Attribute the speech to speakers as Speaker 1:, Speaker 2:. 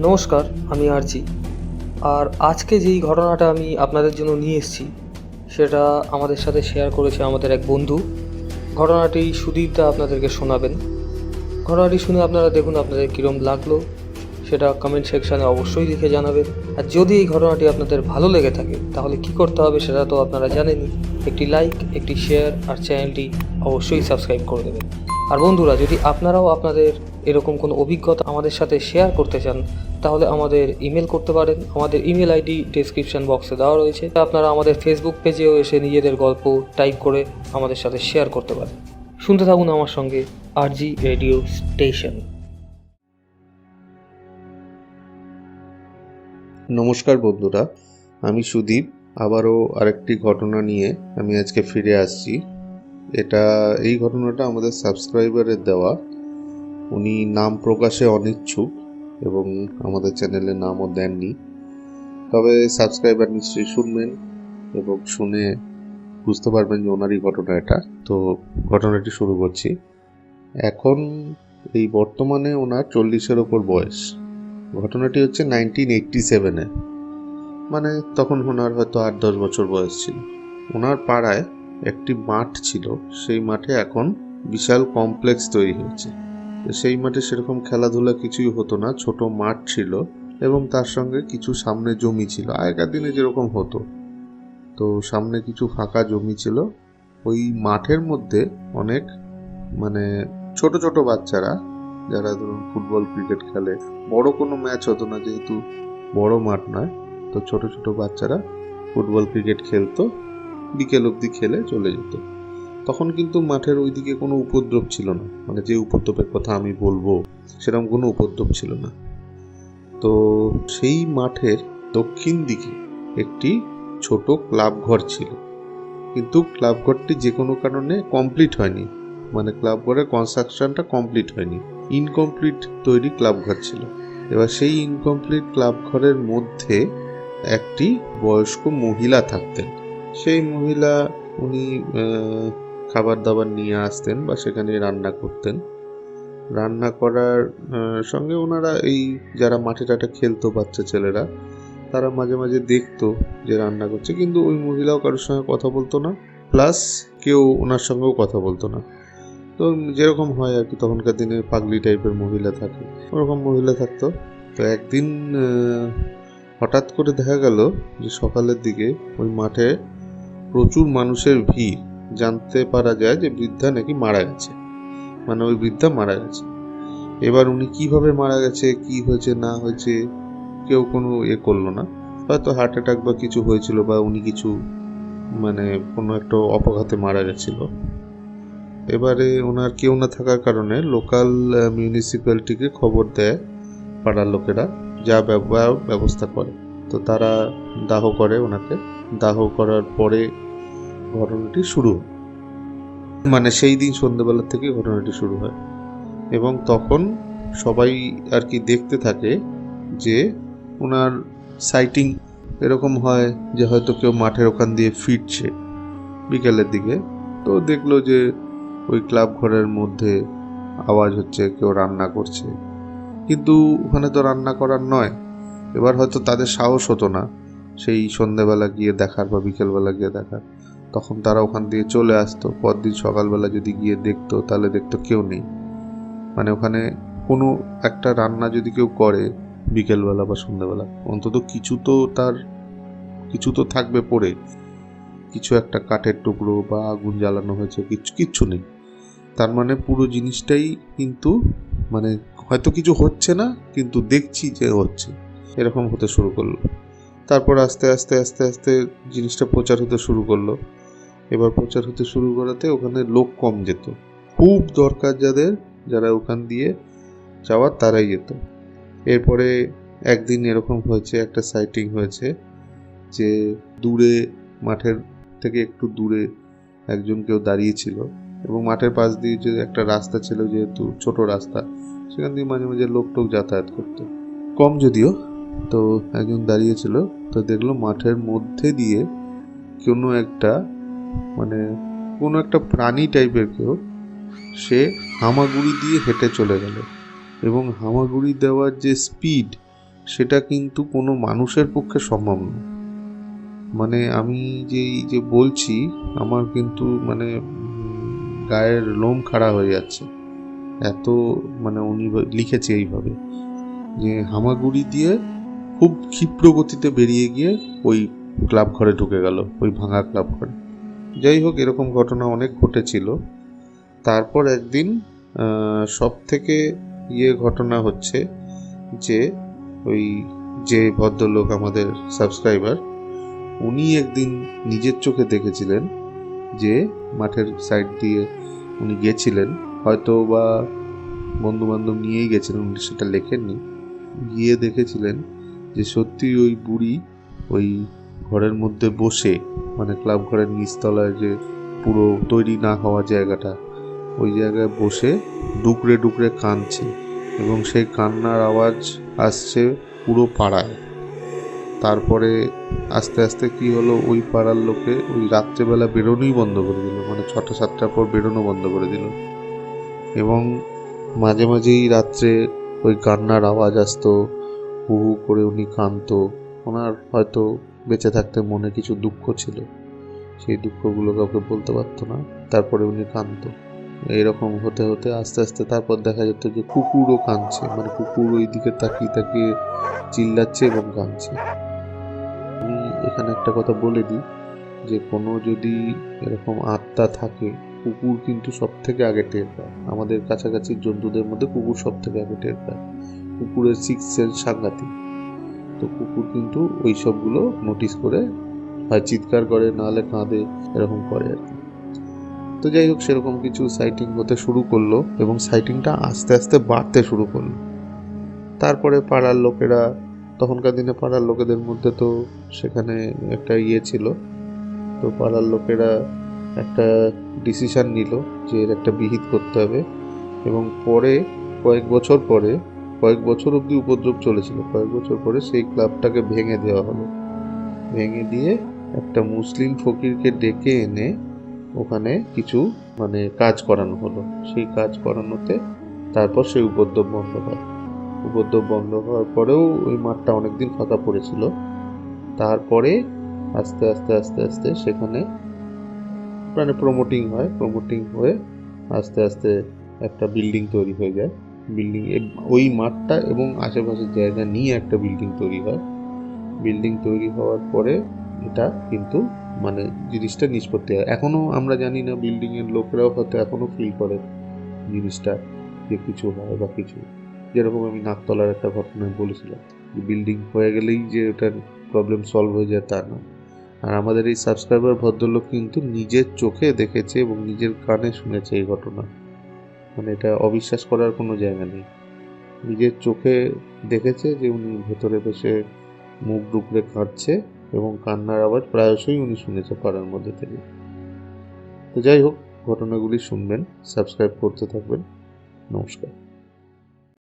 Speaker 1: নমস্কার, আমি আরজি। আর আজকে যেই ঘটনাটা আমি আপনাদের জন্য নিয়ে এসেছি, সেটা আমাদের সাথে শেয়ার করেছে আমাদের এক বন্ধু। ঘটনাটি সুদীপদা আপনাদেরকে শোনাবেন। ঘটনাটি শুনে আপনারা দেখুন আপনাদের কীরম লাগল, সেটা কমেন্ট সেকশানে অবশ্যই লিখে জানাবেন। আর যদি এই ঘটনাটি আপনাদের ভালো লেগে থাকে, তাহলে কি করতে হবে সেটা তো আপনারা জানেনই। একটি লাইক একটি শেয়ার আর চ্যানেলটি অবশ্যই সাবস্ক্রাইব করে দেবেন। আর বন্ধুরা, যদি আপনারাও আপনাদের এরকম কোনো অভিজ্ঞতা আমাদের সাথে শেয়ার করতে চান, তাহলে আমাদের ইমেল করতে পারেন। আমাদের ইমেল আইডি ডেসক্রিপশন বক্সে দেওয়া রয়েছে। আপনারা আমাদের ফেসবুক পেজেও এসে নিজেদের গল্প টাইপ করে আমাদের সাথে শেয়ার করতে পারেন। শুনতে থাকুন আমার সঙ্গে আরজি রেডিও স্টেশন
Speaker 2: নমস্কার বন্ধুরা, আমি সুদীপ। আবারও আরেকটি ঘটনা নিয়ে আমি আজকে ফিরে আসছি। এটা, এই ঘটনাটা আমাদের সাবস্ক্রাইবারের দেওয়া। উনি নাম প্রকাশে অনিচ্ছুক এবং আমাদের চ্যানেলে নামও দেননি। তবে সাবস্ক্রাইবার নিশ্চয়ই শুনবেন এবং শুনে বুঝতে পারবেন যে ওনারই ঘটনা এটা। তো ঘটনাটি শুরু করছি। এখন এই বর্তমানে ওনার চল্লিশের ওপর বয়স। ঘটনাটি হচ্ছে নাইনটিন এইটটি সেভেনে। মানে তখন ওনার হয়তো আট দশ বছর বয়স ছিল। ওনার পাড়ায় একটি মাঠ ছিল, সেই মাঠে এখন বিশাল কমপ্লেক্স তৈরি হয়েছে। সেই মাঠে সেরকম খেলাধুলা কিছুই হতো না, ছোট মাঠ ছিল এবং তার সঙ্গে কিছু সামনে জমি ছিল। আগেকার দিনে যেরকম হতো। তো সামনে কিছু ফাঁকা জমি ছিল। ওই মাঠের মধ্যে অনেক মানে ছোট ছোট বাচ্চারা, যারা ধরুন ফুটবল, ক্রিকেট খেলে, বড় কোনো ম্যাচ হতো না, যেহেতু বড় মাঠ নয়, তো ছোট ছোট বাচ্চারা ফুটবল, ক্রিকেট খেলতো। বিকেল অবধি খেলে চলে যেত। তখন কিন্তু মাঠের ওইদিকে কোনো উপদ্রব ছিল না। মানে যে উপদ্রবের কথা আমি বলব, সেরকম কোনো উপদ্রব ছিল না। তো সেই মাঠের দক্ষিণ দিকে একটি ছোট ক্লাব ঘর ছিল। কিন্তু ক্লাব ঘরটি যে কোনো কারণে কমপ্লিট হয়নি। মানে ক্লাব ঘরের কনস্ট্রাকশনটা কমপ্লিট হয়নি। ইনকমপ্লিট তৈরি ক্লাব ঘর ছিল। এবার সেই ইনকমপ্লিট ক্লাব ঘরের মধ্যে একটি বয়স্ক মহিলা থাকতেন। সেই মহিলা উনি খাবার দাবার নিয়ে আসতেন বা সেখানে রান্না করতেন। রান্না করার সঙ্গে ওনারা এই যারা মাঠে টাটে খেলতো বাচ্চা ছেলেরা, তারা মাঝে মাঝে দেখতো যে রান্না করছে, কিন্তু ওই মহিলাও কারোর সঙ্গে কথা বলতো না। প্লাস কেউ ওনার সঙ্গেও কথা বলতো না। তো যেরকম হয় আর কি, তখনকার দিনে পাগলি টাইপের মহিলা থাকে, ওরকম মহিলা থাকতো। তো একদিন হঠাৎ করে দেখা গেল যে সকালের দিকে ওই মাঠে প্রচুর মানুষের ভিড়। জানতে পারা যায় যে বৃদ্ধা নাকি মারা গেছে। মানে ওই বৃদ্ধা মারা গেছে। এবার উনি কীভাবে মারা গেছে, কি হয়েছে, না হয়েছে, কেউ কোনো এ করল না। হয়তো হার্ট অ্যাটাক বা কিছু হয়েছিল বা উনি কিছু মানে কোনো একটা অপঘাতে মারা গেছিল। এবারে ওনার কেউ না থাকার কারণে লোকাল মিউনিসিপ্যালিটিকে খবর দেয় পাড়ার লোকেরা যা ব্যব- ব্যবস্থা করে। তো তারা দাহ করে ওনাকে। দাহ করার পরে ঘটনাটি শুরু। মানে সেই দিন সন্ধ্যেবেলা থেকে ঘটনাটি শুরু হয়। এবং তখন সবাই আর কি দেখতে থাকে যে ওনার সাইটিং এরকম হয় যে হয়তো কেউ মাঠের ওখান দিয়ে ফিরছে বিকেলের দিকে। তো দেখল যে ওই ক্লাব ঘরের মধ্যে আওয়াজ হচ্ছে কেউ রান্না করছে। কিন্তু ওখানে তো রান্না করার নয়। এবার হয়তো তাদের সাহস হতো না। সেই সন্ধেবেলা গিয়ে দেখার বা বিকেলবেলা গিয়ে দেখার। তখন তারা ওখান দিয়ে চলে আসতো। পরদিন সকালবেলা যদি গিয়ে দেখতো, তাহলে দেখতো কেউ নেই। মানে ওখানে কোনো একটা রান্না যদি কেউ করে বিকেলবেলা বা সন্ধ্যাবেলা অন্তত কিছু তো তার, কিছু তো থাকবে পড়ে। কিছু একটা কাঠের টুকরো বা আগুন জ্বালানো হয়েছে কিছু কিচ্ছু নেই। তার মানে পুরো জিনিসটাই কিন্তু মানে হয়তো কিছু হচ্ছে না, কিন্তু দেখছি যে হচ্ছে। এরকম হতে শুরু করল। তারপর আস্তে আস্তে আস্তে আস্তে জিনিসটা প্রচার হতে শুরু করল। এবার প্রচার হতে শুরু করাতে ওখানে লোক কম যেত। খুব দরকার যাদের, যারা ওখান দিয়ে যাওয়ার তারাই যেত। এরপরে একদিন এরকম হয়েছে, একটা সাইটিং হয়েছে যে দূরে, মাঠের থেকে একটু দূরে একজন কেউ দাঁড়িয়েছিল এবং মাঠের পাশ দিয়ে যে একটা রাস্তা ছিল, যেহেতু ছোট রাস্তা, সেখান দিয়ে মাঝে মাঝে লোক টোক যাতায়াত করতো। কম যদিও। তো একজন দাঁড়িয়েছিল তো দেখল মাঠের মধ্যে দিয়ে কোনো একটা মানে কোনো একটা প্রাণী টাইপের কেউ, সে হামাগুড়ি দিয়ে হেঁটে চলে গেল। এবং হামাগুড়ি দেওয়ার যে স্পিড, সেটা কিন্তু কোনো মানুষের পক্ষে সম্ভব না। মানে আমি যেই যে বলছি, আমার কিন্তু মানে গায়ের লোম খাড়া হয়ে যাচ্ছে। এত মানে উনি লিখেছে এইভাবে যে হামাগুড়ি দিয়ে খুব ক্ষিপ্র গতিতে বেরিয়ে গিয়ে ওই ক্লাব ঘরে ঢুকে গেল, ওই ভাঙা ক্লাব ঘরে। যাই হোক, এরকম ঘটনা অনেক ঘটেছিল। তারপর একদিন সব থেকে ইয়ে ঘটনা হচ্ছে যে, ওই যে ভদ্রলোক আমাদের সাবস্ক্রাইবার, উনি একদিন নিজের চোখে দেখেছিলেন যে মাঠের সাইড দিয়ে উনি গেছিলেন। হয়তো বা বন্ধু বান্ধব নিয়েই গেছিলেন, উনি সেটা লেখেননি। গিয়ে দেখেছিলেন যে সত্যি ওই বুড়ি ওই ঘরের মধ্যে বসে মানে ক্লাব ঘরের নিচতলায় যে পুরো তৈরি না হওয়া জায়গাটা, ওই জায়গায় বসে ডুকরে ডুকরে কাঁদছে এবং সেই কান্নার আওয়াজ আসছে পুরো পাড়ায়। তারপরে আস্তে আস্তে কি হলো, ওই পাড়ার লোকে ওই রাত্রেবেলা বেরোনোই বন্ধ করে দিল মানে ছটা সাতটার পর বেরোনো বন্ধ করে দিল। এবং মাঝে মাঝেই রাত্রে ওই কান্নার আওয়াজ আসতো হু হু করে উনি কাঁদতো। ওনার হয়তো বেঁচে থাকতে মনে কিছু দুঃখ ছিল। সেই দুঃখগুলো কাউকে বলতে পারতো না। তারপরে উনি কাঁদতো। এরকম হতে হতে আস্তে আস্তে তারপর দেখা যেত যে কুকুরও কাঁদছে। মানে কুকুর ওই দিকে তাকিয়ে তাকিয়ে চিল্লাচ্ছে এবং কাঁদছে। আমি এখানে একটা কথা বলে দিই যে কোনো যদি এরকম আত্মা থাকে, কুকুর কিন্তু সব থেকে আগে টের পায়। আমাদের কাছাকাছি জন্তুদের মধ্যে কুকুর সব থেকে আগে টের পায়। কুকুরের সিক্স সেন্স সাংঘাতিক। তো কুকুর কিন্তু ওই সবগুলো নোটিস করে হয় চিৎকার করে নাহলে কাঁদে, এরকম করে আর কি। তো যাই হোক, সেরকম কিছু সাইটিং হতে শুরু করল এবং সাইটিংটা আস্তে আস্তে বাড়তে শুরু করল। তারপরে পাড়ার লোকেরা, তখনকার দিনে পাড়ার লোকেদের মধ্যে তো সেখানে একটা ইয়ে ছিল। তো পাড়ার লোকেরা একটা ডিসিশন নিল যে এর একটা বিহিত করতে হবে। এবং পরে, কয়েক বছর পরে কয়েক বছর অবধি উপদ্রব চলেছিল। কয়েক বছর পরে সেই ক্লাবটাকে ভেঙে দেওয়া হলো। ভেঙে দিয়ে একটা মুসলিম ফকিরকে ডেকে এনে ওখানে কিছু মানে কাজ করানো হলো। সেই কাজ করানোতে তারপর সেই উপদ্রব বন্ধ হয়। উপদ্রব বন্ধ হওয়ার পরেও ওই মাঠটা অনেকদিন ফাঁকা পড়েছিল। তারপরে আস্তে আস্তে আস্তে আস্তে সেখানে মানে প্রমোটিং হয়। প্রমোটিং হয়ে আস্তে আস্তে একটা বিল্ডিং তৈরি হয়ে যায়। বিল্ডিং ওই মাঠটা এবং আশেপাশের জায়গা নিয়ে একটা বিল্ডিং তৈরি হয়। বিল্ডিং তৈরি হওয়ার পরে এটা কিন্তু মানে জিনিসটা নিষ্পত্তি হয়। এখনও আমরা জানি না বিল্ডিংয়ের লোকরাও হয়তো এখনও ফিল করে জিনিসটা যে কিছু হয় বা কিছু। যেরকম আমি নাকতলার একটা ঘটনায় বলেছিলাম যে বিল্ডিং হয়ে গেলেই যে ওটার প্রবলেম সলভ হয়ে যায় তা না আর আমাদের এই সাবস্ক্রাইবার ভদ্রলোক কিন্তু নিজের চোখে দেখেছে এবং নিজের কানে শুনেছে এই ঘটনা। মানে এটা অবিশ্বাস করার কোনো জায়গা নেই। নিজের চোখে দেখেছে যে উনি ভেতরে বসে মুখ ডুকরে কাঁদছে এবং কান্নার আওয়াজ প্রায়শই উনি শুনেছে পাড়ার মধ্যে থেকে। তো যাই হোক, ঘটনাগুলি শুনবেন, সাবস্ক্রাইব করতে থাকবেন। নমস্কার।